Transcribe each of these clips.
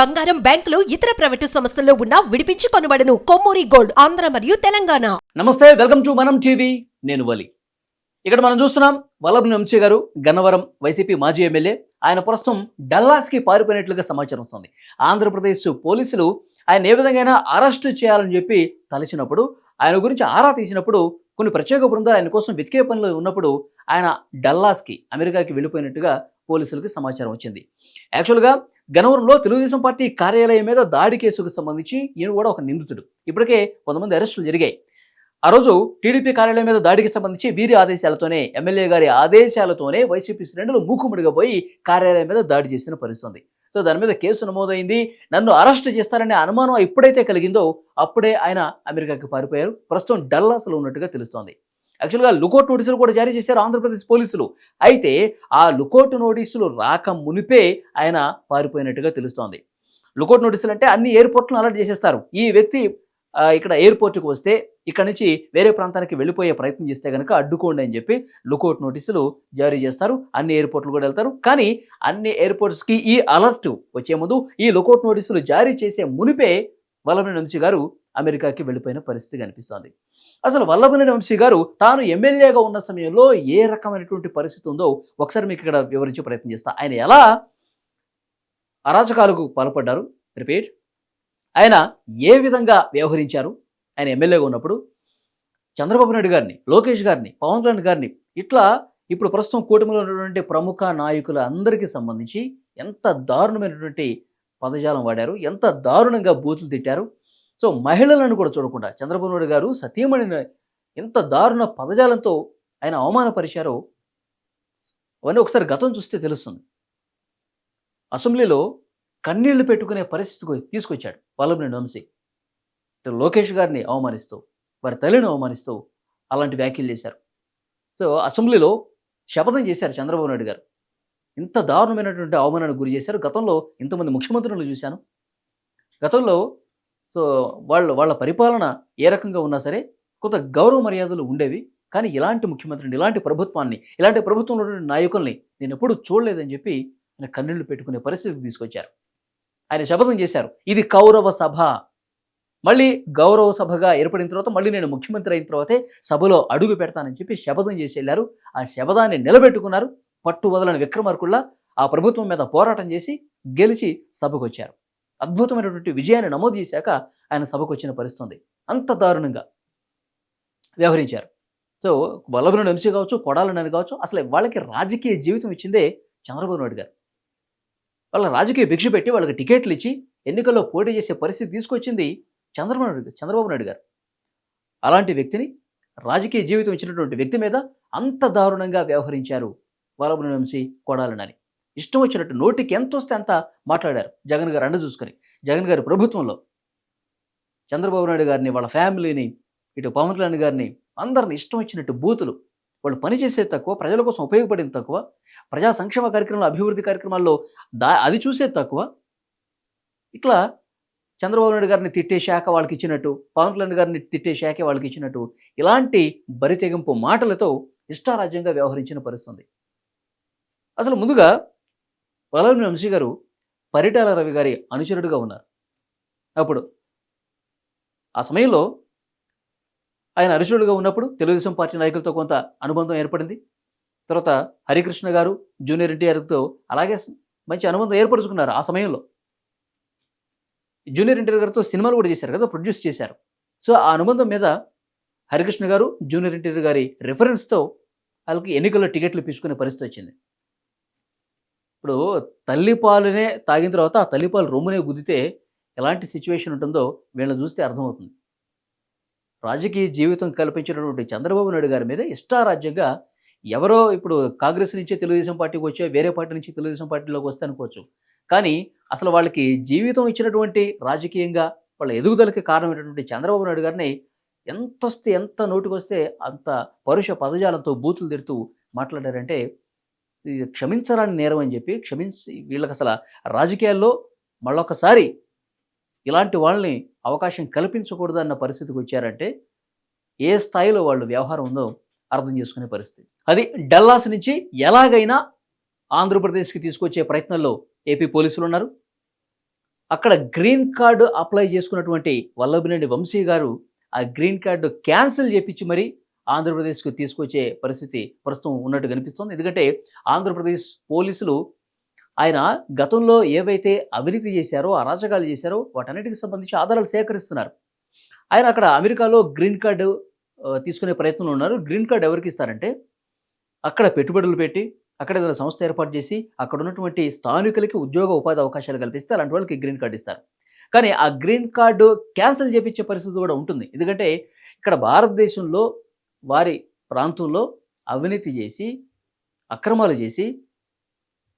బంగారం బ్యాంకులు ఇతర ప్రైవేటు సంస్థల్లో ఉన్న విడిపించి కొనబడను కొమ్మూరి గోల్డ్ ఆంధ్ర మరియు తెలంగాణ. నమస్తే వెల్కమ్ టు మనం టీవీ. నేను వలి. ఇక్కడ మనం చూస్తున్నాం వల్లభ్ వంశీ గారు గన్నవరం వైసీపీ మాజీ ఎమ్మెల్యే. ఆయన ప్రస్తుతం డల్లాస్కి పారిపోయినట్లుగా సమాచారం వస్తుంది. ఆంధ్రప్రదేశ్ పోలీసులు ఆయన ఏ విధంగా అరెస్ట్ చేయాలని చెప్పి తలచినప్పుడు ఆయన గురించి ఆరా తీసినప్పుడు కొన్ని ప్రత్యేక బృందాలు ఆయన కోసం వెతికే పనిలో ఉన్నప్పుడు ఆయన డల్లాస్కి అమెరికాకి వెళ్ళిపోయినట్టుగా పోలీసులకు సమాచారం వచ్చింది. యాక్చువల్గా గనవరంలో తెలుగుదేశం పార్టీ కార్యాలయం మీద దాడి కేసుకు సంబంధించి ఈయన కూడా ఒక నిందితుడు. ఇప్పటికే కొంతమంది అరెస్టులు జరిగాయి. ఆ రోజు టీడీపీ కార్యాలయం మీద దాడికి సంబంధించి వీరి ఆదేశాలతోనే ఎమ్మెల్యే గారి ఆదేశాలతోనే వైసీపీ శ్రేణులు మూకుముడిగా పోయి కార్యాలయం మీద దాడి చేసిన పరిస్థితుంది. సో దాని మీద కేసు నమోదైంది. నన్ను అరెస్ట్ చేస్తారనే అనుమానం ఎప్పుడైతే కలిగిందో అప్పుడే ఆయన అమెరికాకి పారిపోయారు. ప్రస్తుతం డల్లాస్లో ఉన్నట్టుగా తెలుస్తోంది. యాక్చువల్గా లుకౌట్ నోటీసులు కూడా జారీ చేశారు ఆంధ్రప్రదేశ్ పోలీసులు. అయితే ఆ లుకౌట్ నోటీసులు రాక మునిపే ఆయన పారిపోయినట్టుగా తెలుస్తోంది. లుకౌట్ నోటీసులు అంటే అన్ని ఎయిర్పోర్ట్లను అలర్ట్ చేసేస్తారు. ఈ వ్యక్తి ఇక్కడ ఎయిర్పోర్ట్కి వస్తే ఇక్కడ నుంచి వేరే ప్రాంతానికి వెళ్ళిపోయే ప్రయత్నం చేస్తే కనుక అడ్డుకోండి అని చెప్పి లుకౌట్ నోటీసులు జారీ చేస్తారు. అన్ని ఎయిర్పోర్ట్లు కూడా వెళ్తారు. కానీ అన్ని ఎయిర్పోర్ట్స్కి ఈ అలర్ట్ వచ్చే ముందు ఈ లుకౌట్ నోటీసులు జారీ చేసే మునిపే వల్లభనేని వంశీ గారు అమెరికాకి వెళ్ళిపోయిన పరిస్థితి కనిపిస్తోంది. అసలు వల్లభనేని వంశీ గారు తాను ఎమ్మెల్యేగా ఉన్న సమయంలో ఏ రకమైనటువంటి పరిస్థితి ఉందో ఒకసారి మీకు ఇక్కడ వివరించే ప్రయత్నం చేస్తా. ఆయన ఎలా అరాచకాలకు పాల్పడ్డారు? రిపీట్. ఆయన ఏ విధంగా వ్యవహరించారు? ఆయన ఎమ్మెల్యేగా ఉన్నప్పుడు చంద్రబాబు నాయుడు గారిని లోకేష్ గారిని పవన్ కళ్యాణ్ గారిని ఇట్లా ఇప్పుడు ప్రస్తుతం కూటమిలో ఉన్నటువంటి ప్రముఖ నాయకుల అందరికీ సంబంధించి ఎంత దారుణమైనటువంటి పదజాలం వాడారు? ఎంత దారుణంగా బూతులు తిట్టారు? సో మహిళలను కూడా చూడకుండా చంద్రబాబు నాయుడు గారు సతీమణిని ఎంత దారుణ పదజాలంతో ఆయన అవమానపరిచారో అవన్నీ ఒకసారి గతం చూస్తే తెలుస్తుంది. అసెంబ్లీలో కన్నీళ్ళు పెట్టుకునే పరిస్థితికి తీసుకొచ్చాడు వల్లభనేని వంశీ. ఇటు లోకేష్ గారిని అవమానిస్తూ వారి తల్లిని అవమానిస్తూ అలాంటి వ్యాఖ్యలు చేశారు. సో అసెంబ్లీలో శపథం చేశారు చంద్రబాబు నాయుడు గారు. ఇంత దారుణమైనటువంటి అవమానానికి గురి చేశారు. గతంలో ఇంతమంది ముఖ్యమంత్రులను చూశాను. గతంలో సో వాళ్ళ వాళ్ళ పరిపాలన ఏ రకంగా ఉన్నా సరే కొంత గౌరవ మర్యాదలు ఉండేవి. కానీ ఇలాంటి ముఖ్యమంత్రిని ఇలాంటి ప్రభుత్వాన్ని ఇలాంటి ప్రభుత్వంలో నాయకుల్ని నేను ఎప్పుడూ చూడలేదని చెప్పి ఆయన కన్నీళ్ళు పెట్టుకునే పరిస్థితికి తీసుకొచ్చారు. ఆయన శపథం చేశారు. ఇది కౌరవ సభ. మళ్ళీ గౌరవ సభగా ఏర్పడిన తర్వాత మళ్ళీ నేను ముఖ్యమంత్రి అయిన తర్వాతే సభలో అడుగు పెడతానని చెప్పి శపథం చేసి వెళ్ళారు. ఆ శపథాన్ని నిలబెట్టుకున్నారు. పట్టు వదలని విక్రమార్కుల్లా ఆ ప్రభుత్వం మీద పోరాటం చేసి గెలిచి సభకు వచ్చారు. అద్భుతమైనటువంటి విజయాన్ని నమోదు చేశాక ఆయన సభకు వచ్చిన పరిస్థితి ఉంది. అంత దారుణంగా వ్యవహరించారు. సో వల్లభనేని వంశీ కావచ్చు కొడాలని కావచ్చు అసలు వాళ్ళకి రాజకీయ జీవితం ఇచ్చిందే చంద్రబాబు నాయుడు గారు. వాళ్ళ రాజకీయ భిక్ష పెట్టి వాళ్ళకి టికెట్లు ఇచ్చి ఎన్నికల్లో పోటీ చేసే పరిస్థితి తీసుకొచ్చింది చంద్రబాబు నాయుడు చంద్రబాబు నాయుడు గారు. అలాంటి వ్యక్తిని రాజకీయ జీవితం ఇచ్చినటువంటి వ్యక్తి మీద అంత దారుణంగా వ్యవహరించారు వల్లభనేని వంశీ కొడాలనని ఇష్టం వచ్చినట్టు నోటికి ఎంత వస్తే అంత మాట్లాడారు. జగన్ గారు అండ చూసుకొని. జగన్ గారి ప్రభుత్వంలో చంద్రబాబు నాయుడు గారిని వాళ్ళ ఫ్యామిలీని ఇటు పవన్ కళ్యాణ్ గారిని అందరిని ఇష్టం వచ్చినట్టు బూతులు వాళ్ళు పనిచేసే తక్కువ ప్రజల కోసం ఉపయోగపడేది తక్కువ ప్రజా సంక్షేమ కార్యక్రమాలు అభివృద్ధి కార్యక్రమాల్లో దా అది చూసేది తక్కువ. ఇట్లా చంద్రబాబు నాయుడు గారిని తిట్టే శాఖ వాళ్ళకి ఇచ్చినట్టు పవన్ కళ్యాణ్ గారిని తిట్టే శాఖ వాళ్ళకి ఇచ్చినట్టు ఇలాంటి బరితెగింపు మాటలతో ఇష్టారాజ్యంగా వ్యవహరించిన పరిస్థితుంది అసలు ముందుగా పలవని వంశీ గారు పరిటాల రవి గారి అనుచరుడుగా ఉన్నారు. అప్పుడు ఆ సమయంలో ఆయన అనుచరుడుగా ఉన్నప్పుడు తెలుగుదేశం పార్టీ నాయకులతో కొంత అనుబంధం ఏర్పడింది. తర్వాత హరికృష్ణ గారు జూనియర్ ఎన్టీఆర్తో అలాగే మంచి అనుబంధం ఏర్పరచుకున్నారు ఆ సమయంలో. జూనియర్ ఎన్టీఆర్ గారితో సినిమాలు కూడా చేశారు కదా ప్రొడ్యూస్ చేశారు. సో ఆ అనుబంధం మీద హరికృష్ణ గారు జూనియర్ ఎన్టీఆర్ గారి రెఫరెన్స్తో వాళ్ళకి ఎన్నికల్లో టికెట్లు తీసుకునే పరిస్థితి వచ్చింది. ఇప్పుడు తల్లిపాలునే తాగిన తర్వాత ఆ తల్లిపాలు రొమ్మునే గుద్దితే ఎలాంటి సిచ్యువేషన్ ఉంటుందో వీళ్ళని చూస్తే అర్థమవుతుంది. రాజకీయ జీవితం కల్పించినటువంటి చంద్రబాబు నాయుడు గారి మీద ఇష్టారాజ్యంగా ఎవరో ఇప్పుడు కాంగ్రెస్ నుంచి తెలుగుదేశం పార్టీకి వచ్చే వేరే పార్టీ నుంచి తెలుగుదేశం పార్టీలోకి వస్తే అనుకోవచ్చు. కానీ అసలు వాళ్ళకి జీవితం ఇచ్చినటువంటి రాజకీయంగా వాళ్ళ ఎదుగుదలకి కారణమైనటువంటి చంద్రబాబు నాయుడు గారిని ఎంత వస్తే ఎంత నోటుకొస్తే అంత పరుష పదజాలంతో బూతులు తిడుతూ మాట్లాడారంటే క్షమించరాని నేరం అని చెప్పి క్షమించి వీళ్ళకి అసలు రాజకీయాల్లో మళ్ళొకసారి ఇలాంటి వాళ్ళని అవకాశం కల్పించకూడదు అన్న పరిస్థితికి వచ్చారంటే ఏ స్థాయిలో వాళ్ళు వ్యవహారం ఉందో అర్థం చేసుకునే పరిస్థితి. అది డల్లాస్ నుంచి ఎలాగైనా ఆంధ్రప్రదేశ్కి తీసుకొచ్చే ప్రయత్నంలో ఏపీ పోలీసులు ఉన్నారు. అక్కడ గ్రీన్ కార్డు అప్లై చేసుకున్నటువంటి వల్లభినేని వంశీ గారు ఆ గ్రీన్ కార్డు క్యాన్సిల్ చేపించి మరి ఆంధ్రప్రదేశ్కు తీసుకొచ్చే పరిస్థితి ప్రస్తుతం ఉన్నట్టు కనిపిస్తోంది. ఎందుకంటే ఆంధ్రప్రదేశ్ పోలీసులు ఆయన గతంలో ఏవైతే అవినీతి చేశారో అరాచకాలు చేశారో వాటన్నిటికి సంబంధించి ఆధారాలు సేకరిస్తున్నారు. ఆయన అక్కడ అమెరికాలో గ్రీన్ కార్డు తీసుకునే ప్రయత్నంలో ఉన్నారు. గ్రీన్ కార్డు ఎవరికి ఇస్తారంటే అక్కడ పెట్టుబడులు పెట్టి అక్కడ ఏదైనా సంస్థ ఏర్పాటు చేసి అక్కడ ఉన్నటువంటి స్థానికులకి ఉద్యోగ ఉపాధి అవకాశాలు కల్పిస్తే అలాంటి వాళ్ళకి గ్రీన్ కార్డు ఇస్తారు. కానీ ఆ గ్రీన్ కార్డు క్యాన్సిల్ చేపించే పరిస్థితి కూడా ఉంటుంది. ఎందుకంటే ఇక్కడ భారతదేశంలో వారి ప్రాంతంలో అవినీతి చేసి అక్రమాలు చేసి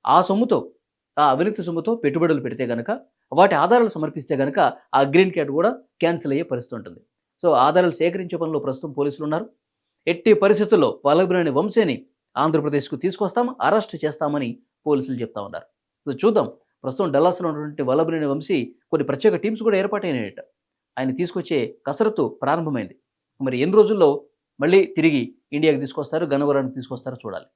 ఆ సొమ్ముతో ఆ అవినీతి సొమ్ముతో పెట్టుబడులు పెడితే గనక వాటి ఆధారాలు సమర్పిస్తే గనక ఆ గ్రీన్ కార్డు కూడా క్యాన్సిల్ అయ్యే పరిస్థితి ఉంటుంది. సో ఆధారాలు సేకరించే పనిలో ప్రస్తుతం పోలీసులు ఉన్నారు. ఎట్టి పరిస్థితుల్లో వల్లభనేని వంశీని ఆంధ్రప్రదేశ్కు తీసుకొస్తాం అరెస్ట్ చేస్తామని పోలీసులు చెప్తా ఉన్నారు. సో చూద్దాం. ప్రస్తుతం డల్లాస్లో ఉన్నటువంటి వల్లభనేని వంశీ కొన్ని ప్రత్యేక టీమ్స్ కూడా ఏర్పాటైనాయట. ఆయన తీసుకొచ్చే కసరత్తు ప్రారంభమైంది. మరి ఎన్ని రోజుల్లో మళ్ళీ తిరిగి ఇండియాకి తీసుకొస్తారు గన్నవరానికి తీసుకొస్తారో చూడాలి.